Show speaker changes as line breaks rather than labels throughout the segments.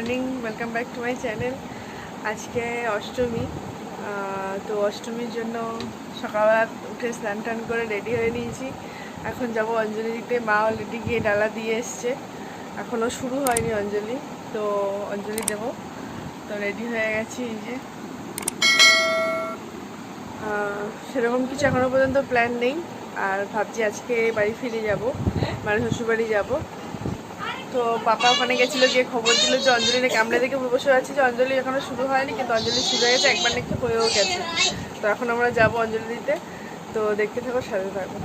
Morning welcome back to my channel আজকে অষ্টমী তো অষ্টমীর জন্য সকালবেলা উঠে স্নান টান করে রেডি হয়ে নিয়েছি। এখন যাব অঞ্জলি দিতে মা অলরেডি গিয়ে ডালা দিয়ে এসছে। এখনও শুরু হয়নি অঞ্জলি, তো অঞ্জলি দেব। তো রেডি হয়ে গেছি এই যে। সেরকম কিছু এখনও পর্যন্ত প্ল্যান নেই, আর ভাবছি আজকে বাড়ি ফিরে যাব মানে শ্বশুরবাড়ি যাব। তো পাপা ওখানে গেছিল, গিয়ে খবর দিল যে অঞ্জলি নাকি, আমরা দেখে বসে আছি যে অঞ্জলি এখনও শুরু হয়নি, কিন্তু অঞ্জলি শুরু হয়ে গেছে, একবার নাকি হয়েও গেছে। তো এখন আমরা যাব অঞ্জলি দিতে তো দেখতে থাকো, সাথে থাকো।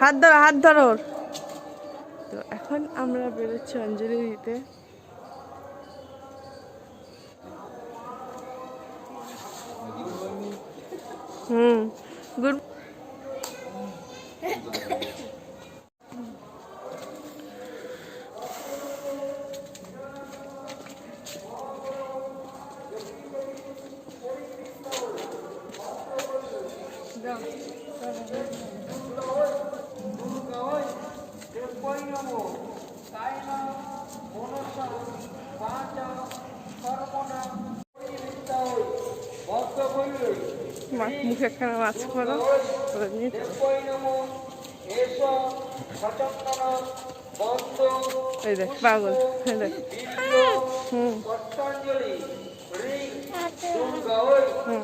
হাত ধরো হাত ধরো। তো এখন আমরা বেরোচ্ছি অঞ্জলি দিতে। হুম। গুড মা- মুখে একখানা মাছ করো এই দেখ পাগল। এই দেখ। হুম। হুম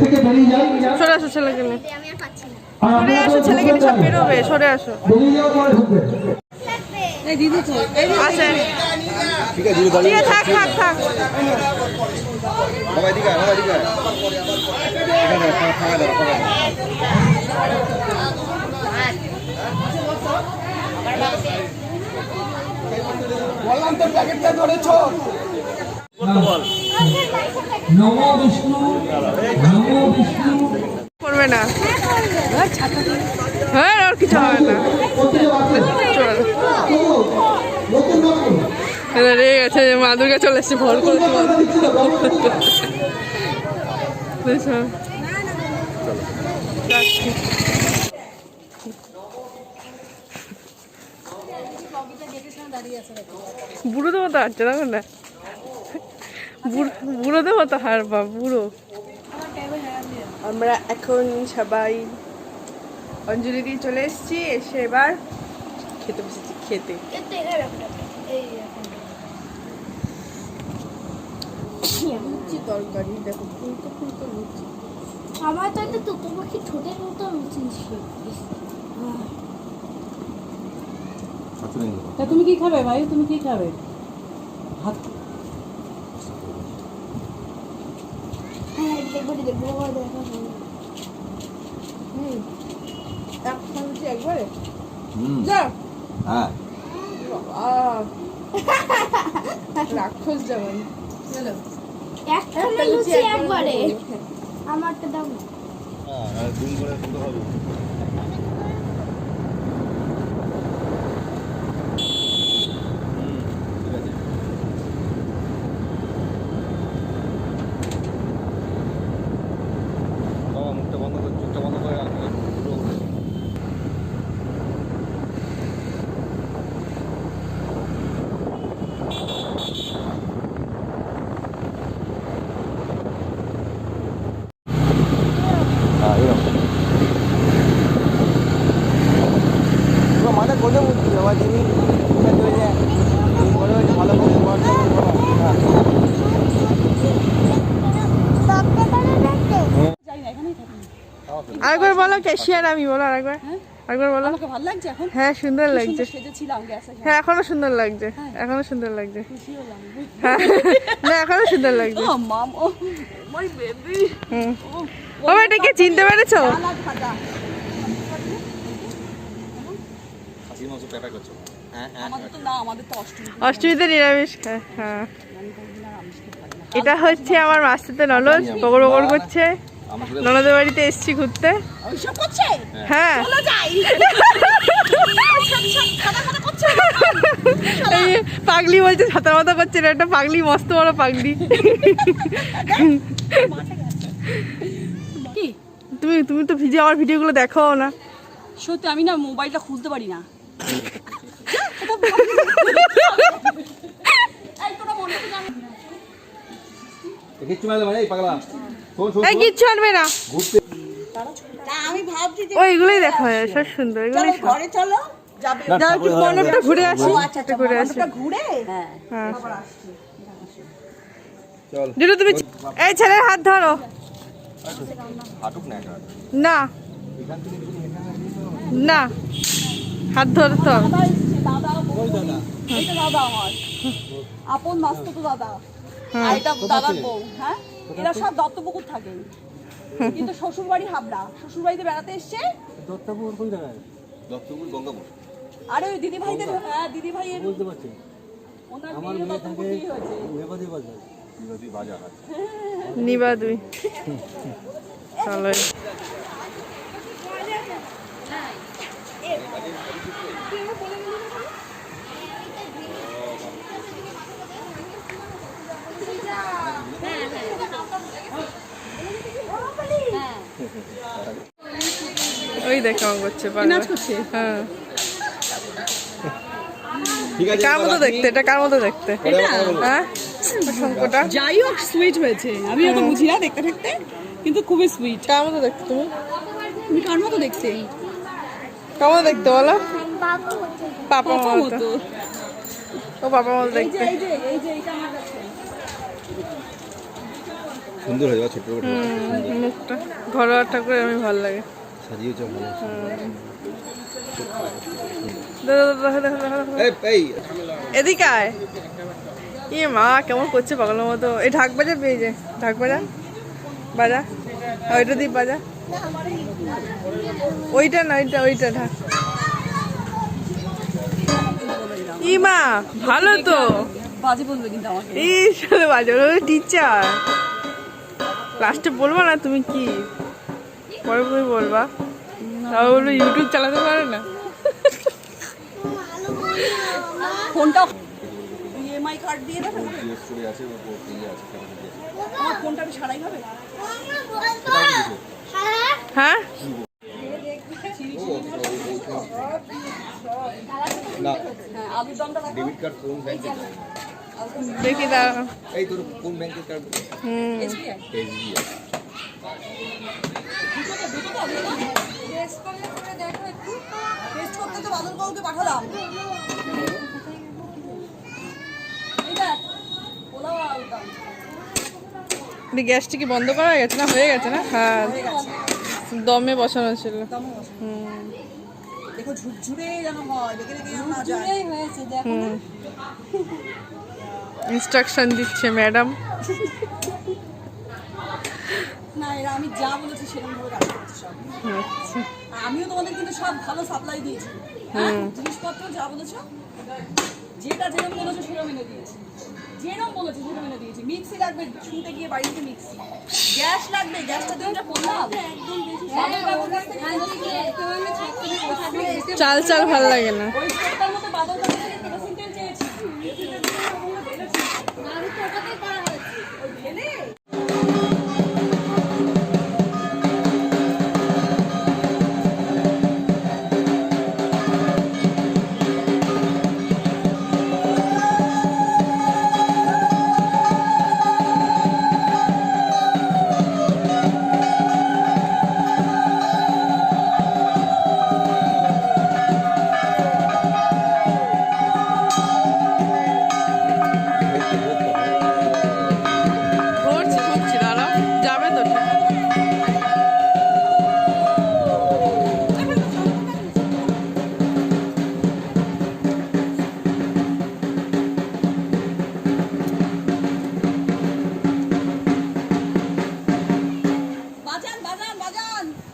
থেকে বেরিয়ে যান
সরে আসো ছেলে গেলে সরে আসো ছেলে গেলে সব বেরোবে সরে আসো।
বেরিয়ে পরে ঢুকবেন
আসে
ঠিক আছে দিদি
ঠিক আছে থাক থাক থাক।
এদিকে আয়। এখানে ফা- ফাঁকা দাও ফাঁকা
নম বিষ্ণু নম বিষ্ণু
করবে না। হ্যাঁ আর কিছু হবে না চল
নতুন নতুন
এরা রেগে গেছে যে মা দুর্গা চলে এসছে ভর করে। বুড়ো দেবো তো হাঁটছে দেখো না বুড়ো- বুড়ো দেবো তো হার বা বুড়ো আমরা এখন সবাই অঞ্জলি দিয়ে চলে এসেছি এসে এবার খেতে বসেছি খেতে
এতে এই ব্যাপারটা এই
লুচি তরকারি দেখো ফুলকো ফুলকো লুচি।
আমার তো একটা পাখি ঠোঁটের মতো চিনছি
তা তুমি কি খাবে ভাই? তুমি কি খাবে? ভাত।
হ্যাঁ
লুচি একবারে? যা
হ্যাঁ।
রাক্ষস
লুচি একবারে। আমারটা দাও না।
আর দুম করে দুটো হবে হুম, ঠিক আছে। বাবা মুখটা বন্ধ করে চোখটা বন্ধ করে রাখো দুটো করে। হ্যাঁ এরকম পুরো মাঠে কোথাও উঠছি বাবা যিনি এটা তো ওই যে মনে হচ্ছে ভালো করে পড়াশোনা করে বাবা। হ্যাঁ।
যাই না এখানেই থাকি
আরেকবার বলো ক্যাশিয়ার আমি বলো আরেকবার। আরেকবার বলো।
আমাকে ভালো লাগছে এখন?
হ্যাঁ সুন্দর লাগছে।
সেজেছিলাম গ্যাসে
হ্যাঁ এখনও সুন্দর লাগছে। এখনও সুন্দর লাগছে।
খুশি হলাম।
হ্যাঁ। না এখনও সুন্দর লাগছে।
ও মাম ও মাই বেবি
ও এটাকে চিনতে পেরেছ?
ডালা ভাজা।
খাসির মাংস প্যাটা করছ হ্যাঁ হ্যাঁ
আমাদের তো না আমাদের তো অষ্টমী
অষ্টমীতে নিরামিষ খায় হ্যাঁ। এটা হচ্ছে আমার মাস্টারতে ননদ বগর বগর করছে। ননদের বাড়িতে এসছি ঘুরতে। হ্যাঁ।
চলো যাই।
এই যে পাগলি বলছে ছাতার মাথা করছে না একটা পাগলি মস্ত বড় পাগলি। তুমি তুমি তো ভিজে আমার ভিডিওগুলো দেখো না।
সত্যি আমি না মোবাইলটা খুলতে পারি না। তোরা মনে
কিচ্ছু মানে এই পাগলা। শোন শোন
এই কিচ্ছু আনবে না।
আমি ভাবছি যে
ও এগুলোই সব সুন্দর এগুলোই
ঘরে চলো যাবে।
যাও একটু মণ্ডপটা ঘুরে আসি
আচ্ছা
ঘুরে আসি।
ঘুরে?
হ্যাঁ
চল।
যেটা তুমি এই ছেলের হাত ধরো।
না
না। না। হাত
দাদা দাদা আমার আপন মাস্তো তো দাদা। আর এটা দাদার বউ হ্যাঁ? এরা সব দত্তপুকুর থাকে। কিন্তু শ্বশুর বাড়ি হাবড়া। শ্বশুর বাড়িতে বেড়াতে এসছে?
দত্তপুর কই জায়গায়? দত্তপুর গঙ্গাপুর।
আরে ওই দিদি ভাইদের হ্যাঁ দিদি ভাইয়ের
বুঝতে পারছি।
ওনার
আমার
মেয়ে
মেয়ে থাকে
বিয়ে
বাজার।
বিরোধী বাজার আছে
চলো। ওই দেখ কেমন করছে নাচ করছে? হ্যাঁ। কার মতো দেখতে? এটা কার মতো দেখতে? হ্যাঁ? শঙ্কটা
যাই হোক সুইট হয়েছে। আমি অত বুঝি না দেখতে দেখতে কিন্তু খুবই সুইট
কার মতো দেখতে তুমি?
তুমি কার মতো দেখতে?
কেমন দেখতে বলো? পাপা মতো।
মতো।
ও পাপা মতো দেখতে।
এই যে এই যে এটা আমার
সুন্দর হয়ে যাবে ছোট্ট করে
মুখটা ঘরোয়া ঠাকুর আমি ভালো লাগে।
সাজিয়েছে ভালো
এদিকে আয়। ইয়ে মা কেমন করছে পাগলের মতো? এই ঢাক বাজা পেয়ে যে ঢাক বাজা? বাজা? ওইটা দিয়ে বাজা। ওইটা না ওইটা ওইটা ঢাক। ই মা ভালো তো।
বাজে বলবে কিন্তু আমাকে।
বাজে। টিচার লাস্টে বলবা না তুমি কি? পরে পরে বলবা। তাও বলব ইউটিউব চালাতে পারে না।
ফোনটা ইএমআই কার্ড দিয়ে দেবে?
আছে।
আমার ফোনটা আমি সারাই হবে।
হ্যাঁ?
না
হ্যাঁ।
ডেবিট কার্ড কোন ব্যাংকের
দেখি দাঁড়া
এই তোর কোন ব্যাংকের কার্ড
হুম।
SBI
এসবিআই
টেস্ট করতে তো বাদল বাবুকে পাঠালাম এই দেখ, পোলাও আর আলুর দম।
দি গ্যাসটা কি বন্ধ করা গেছে না? হয়ে গেছে না? হ্যাঁ। দমে বসানো ছিল। হুম।
দেখো ঝুরঝুরে যেন হয় দেখে দেখে হয়েছে দেখো
ইনস্ট্রাকশন দিচ্ছে ম্যাডাম।
না এরা আমি যা বলেছি সেরকম ভাবে কাজ করছে সব।
আচ্ছা।
আমিও তোমাদের কিন্তু সব ভালো সাপ্লাই দিয়েছি। হ্যাঁ জিনিসপত্র যা বলেছ যেটা যেরকম বলেছ সেরকম এনে দিয়েছি। যেরকম বলেছ সেরকম এনে দিয়েছি। মিক্সি লাগবে ছুটে গিয়ে বাড়ি থেকে মিক্সি। গ্যাস লাগবে গ্যাসটা বললাম।
চাল চাল ভালো লাগে না।
ওই স্টোভটার বাদল
dyan!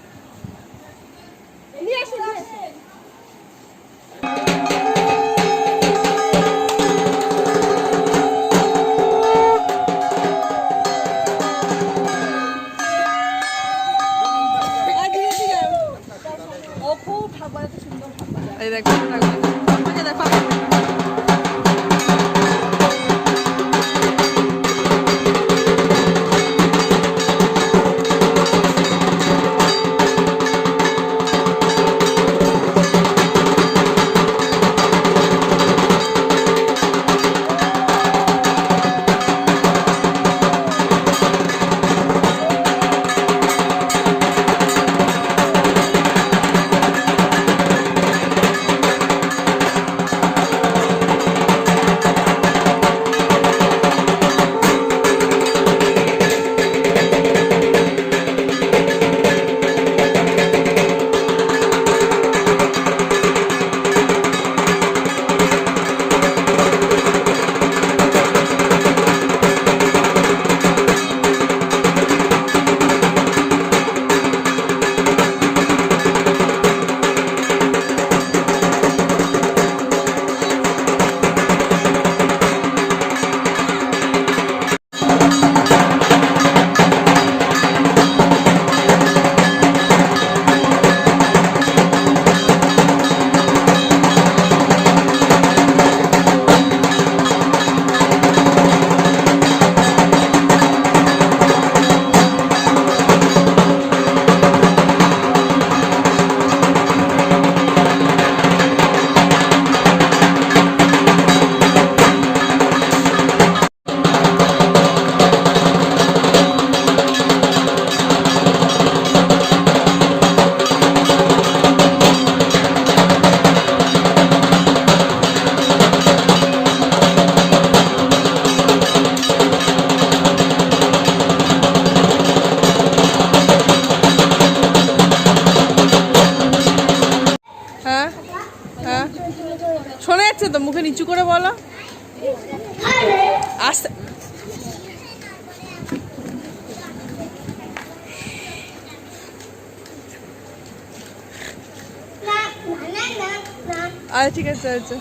আচ্ছা আচ্ছা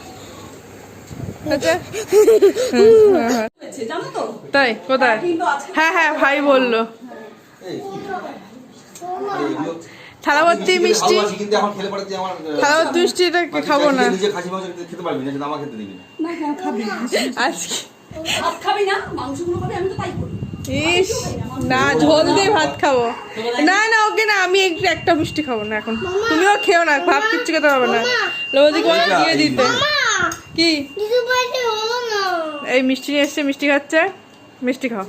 আচ্ছা তাই কোথায়? হ্যাঁ হ্যাঁ ভাই বলল। থালা ভর্তি মিষ্টি মিষ্টিটা খাব না? আজকে
খাবি না মাংসগুলো খাবি আমি তো তাই করি।
ইস না ঝোল দিয়ে ভাত খাব। না না ওকে না আমি একটু একটা মিষ্টি খাব না এখন। তুমিও খেও না ভাত কিচ্ছু খেতে হবে না। লবদিকে বলো দিয়ে দিতে। কি? এই মিষ্টি নিয়ে এসছে মিষ্টি খাচ্ছে। মিষ্টি খাও।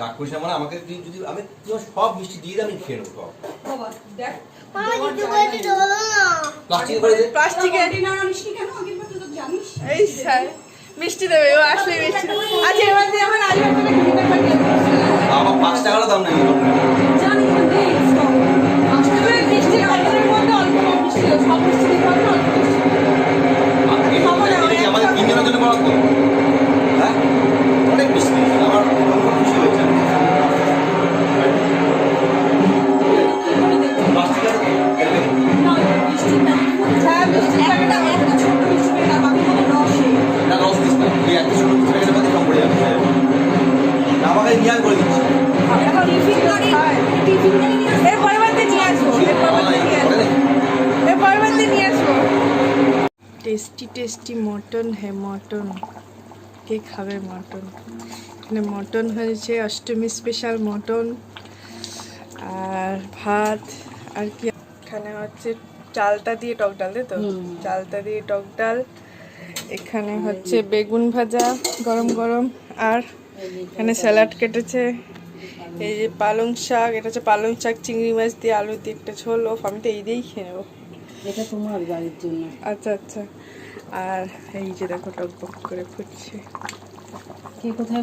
রাগ করিস না মানে আমাকে যদি আমি তুই সব মিষ্টি দিয়ে আমি খেয়ে নেব সব
বাবা দেখ
মামা কিছু পাইতে হলো না।
প্লাস্টিক করে দে।
প্লাস্টিকে।
ডিনার মিষ্টি কেন?
এই স্যার মিষ্টি দেবে ও আসলে মিষ্টি। আচ্ছা এবার দিয়ে আমার আসবে একটা কিনে পাঠিয়ে
আমার পাঁচ টাকারও দাম নেই।
জানি না stop। মাংসটা
মিষ্টি খাবারের মধ্যে অল্প মিষ্টি সব মিষ্টি দিতে হবে অল্প মিষ্টি খাব না, ওই
আমাদের তিনজনের জন্য বরাদ্দ। হ্যাঁ? অনেক মিষ্টি। আমার
টেস্টি টেস্টি মটন হ্যাঁ মটন কে খাবে মটন এখানে মটন হয়েছে অষ্টমী স্পেশাল মটন আর ভাত আর কি? এখানে হচ্ছে চালটা দিয়ে টক ডাল তো? চালতা দিয়ে টক ডাল। এখানে হচ্ছে বেগুন ভাজা গরম গরম। আর এখানে স্যালাড কেটেছে। এই যে পালং শাক এটা হচ্ছে পালং শাক চিংড়ি মাছ দিয়ে আলু দিয়ে একটা ঝোল আমি তো এই দিয়েই খেয়ে নেব।
এটা তোমার বাড়ির জন্য।
আচ্ছা আচ্ছা। আর এই যে দেখো টক করে ফুটছে।
কে কোথায়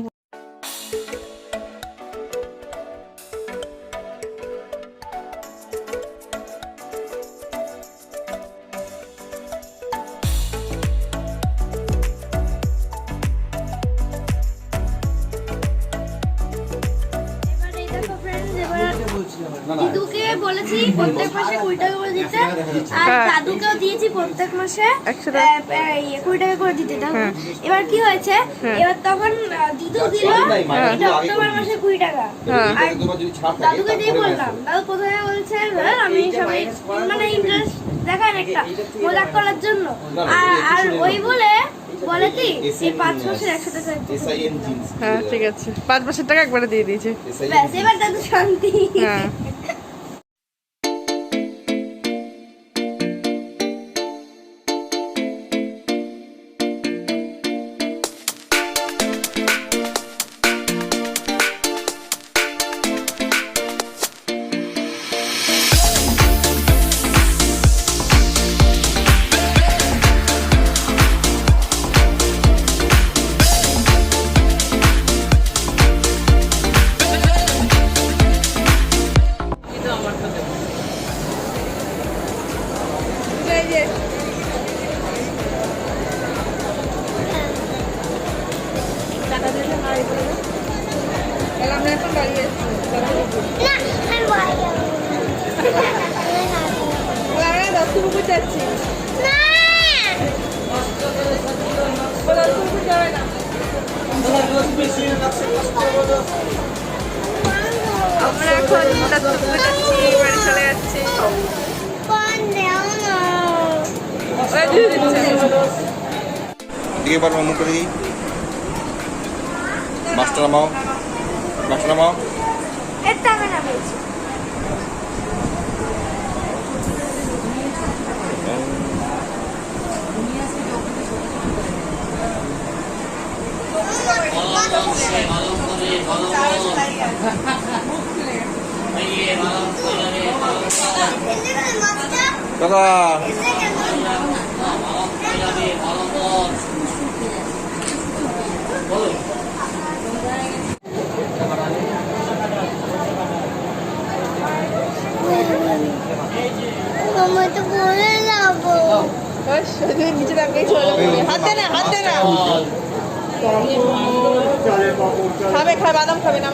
ইয়ে, কুড়ি টাকা করে দিতে তখন এবার কি হয়েছে এবার তখন দিদু দিল অক্টোবর মাসে কুড়ি টাকা।
হ্যাঁ।
আর দাদুকে দিয়ে বললাম দাদু কোথায় বলছে "হ্যাঁ, আমি সবাই মানে ইন্টারেস্ট দেখান একটা মজাক করার জন্য। আর আর ওই বলে বলে কি এই পাঁচ মাসের একশো টাকা
হ্যাঁ ঠিক আছে। পাঁচ মাসের টাকা একবারে দিয়ে দিয়েছে।
ব্যাস এবার দাদু শান্তি।
হ্যাঁ। আমরা এখন দশপুকুর যাচ্ছি বাড়ি চলে যাচ্ছি।
ফোন দেও না
ওই দিয়ে দিচ্ছে
দিকে পারব মুখ করে দিই। মাস্টার নামাও। মাস্টার নামাও।
এটা আমি না
দাদা
নিচে পড়বে হাত না হাত না খাবে খাবে বাদাম খাবে না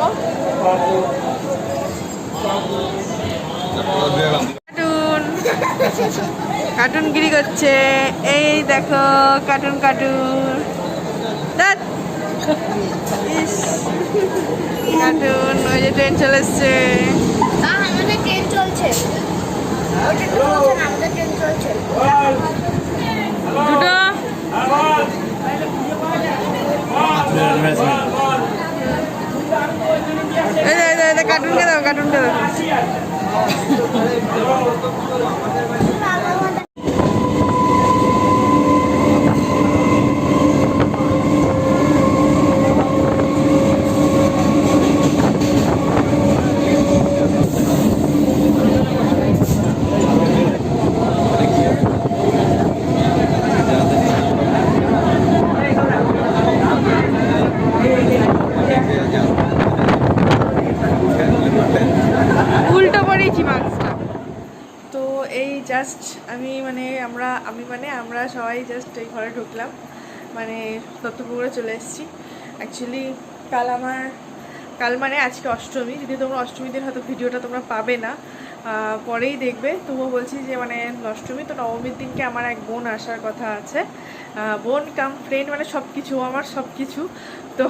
কার্টুন। কার্টুন গিরি করছে। এই দেখো কার্টুন কার্টুন। ধ্যাৎ। কার্টুন ওই যে ট্রেন চলে এসছে।
আমাদের ট্রেন চলছে। ওটা তো বলছে না, আমাদের ট্রেন চলছে।
দুটো। এই কে দাও যে, কে দাও কার্টুনকে দাও উল্টো পড়েছি মাস্কটা তো এই জাস্ট আমি মানে আমরা, আমি মানে আমরা সবাই জাস্ট এই ঘরে ঢুকলাম। মানে দত্তপুকুরে চলে এসেছি। অ্যাকচুয়ালি কাল আমার, কাল মানে আজকে অষ্টমী। যদি তোমরা অষ্টমী দিন হয়তো ভিডিওটা তোমরা পাবে না পরেই দেখবে। তবুও বলছি যে মানে অষ্টমী তো নবমীর দিনকে আমার এক বোন আসার কথা আছে। বোন, কাম ফ্রেন্ড মানে সব কিছু আমার সব কিছু তো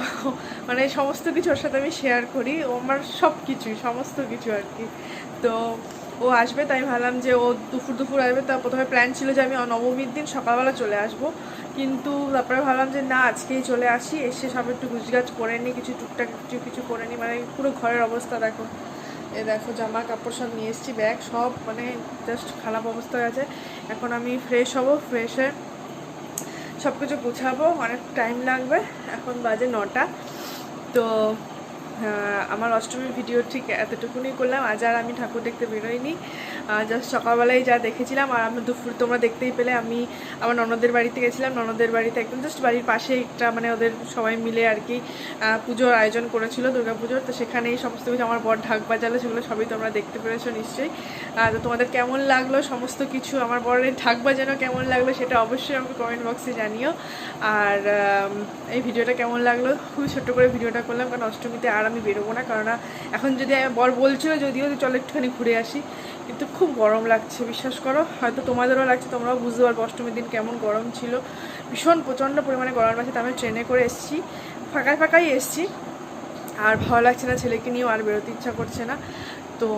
মানে সমস্ত কিছু ওর সাথে আমি শেয়ার করি। ও আমার সব কিছুই সমস্ত কিছু আর কি। তো ও আসবে, তাই ভাবলাম যে ও দুপুর দুপুর আসবে। তা প্রথমে প্ল্যান ছিল যে আমি নবমীর দিন সকালবেলা চলে আসব। কিন্তু তারপরে ভাবলাম যে না, আজকেই চলে আসি। এসে সব একটু গুজগাছ করে নিই, কিছু টুকটাক কিছু কিছু করে নিই। মানে পুরো ঘরের অবস্থা দেখো। এ দেখো, জামা কাপড় সব নিয়ে এসেছি, ব্যাগ সব মানে জাস্ট খারাপ অবস্থা হয়ে আছে। এখন আমি ফ্রেশ হব ফ্রেশ হয়ে সব কিছু গুছাবো, অনেক টাইম লাগবে। এখন বাজে নটা। তো আমার অষ্টমীর ভিডিও ঠিক এতটুকুনি করলাম। আজ আর আমি ঠাকুর দেখতে বেরোইনি। জাস্ট সকালবেলায় যা দেখেছিলাম, আর আমি দুপুর তোমরা দেখতেই পেলে, আমি আমার ননদের বাড়িতে গেছিলাম, ননদের বাড়িতে একদম জাস্ট বাড়ির পাশে একটা মানে ওদের সবাই মিলে আর কি পুজোর আয়োজন করেছিল পুজোর তো সেখানে এই সমস্ত কিছু, আমার বর ঢাক বাজালো, সেগুলো সবই তোমরা দেখতে পেরেছ নিশ্চয়ই। তো তোমাদের কেমন লাগল সমস্ত কিছু? আমার বরের ঢাক বাজানো কেমন লাগল সেটা অবশ্যই আমাকে কমেন্ট বক্সে জানিও। আর এই ভিডিওটা কেমন লাগল? খুবই ছোট্ট করে ভিডিওটা করলাম, কারণ অষ্টমীতে আর আমি বেরোবো না কারণ এখন যদি বর বলছিল, যদিও চলো একটুখানি ঘুরে আসি। কিন্তু খুব গরম লাগছে, বিশ্বাস করো। হয়তো তোমাদেরও লাগছে, তোমরাও বুঝতে পারব অষ্টমীর দিন কেমন গরম ছিল। ভীষণ প্রচণ্ড পরিমাণে গরম লাগছে আমি ট্রেনে করে এসেছি, ফাঁকায় ফাঁকাই এসেছি। আর ভালো লাগছে না ছেলেকে নিয়েও, আর বেরোতে ইচ্ছা করছে না। তো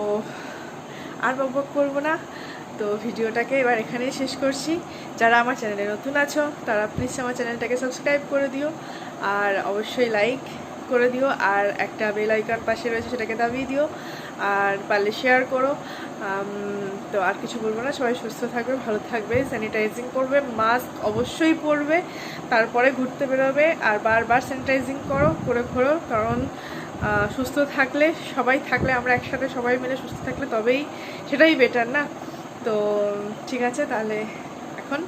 আর বকবক করব না। তো ভিডিওটাকে এবার এখানেই শেষ করছি। যারা আমার চ্যানেলে নতুন আছো, তারা প্লিজ আমার চ্যানেলটাকে সাবস্ক্রাইব করে দিও। আর অবশ্যই লাইক করে দিও। আর একটা বেল আইকন পাশে রয়েছে, সেটাকে দাবিয়ে দিও। আর পারলে শেয়ার করো। তো আর কিছু বলব না। সবাই সুস্থ থাকবে, ভালো থাকবে স্যানিটাইজিং করবে মাস্ক অবশ্যই পরবে, তারপরে ঘুরতে বেরোবে, আর বারবার স্যানিটাইজিং করো, করে ঘোরো, কারণ সুস্থ থাকলে, সবাই থাকলে, আমরা একসাথে সবাই মিলে সুস্থ থাকলে তবেই সেটাই বেটার না? তো, ঠিক আছে, তাহলে এখন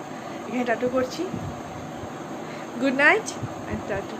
এখানে টাটু করছি। Good night and tattoo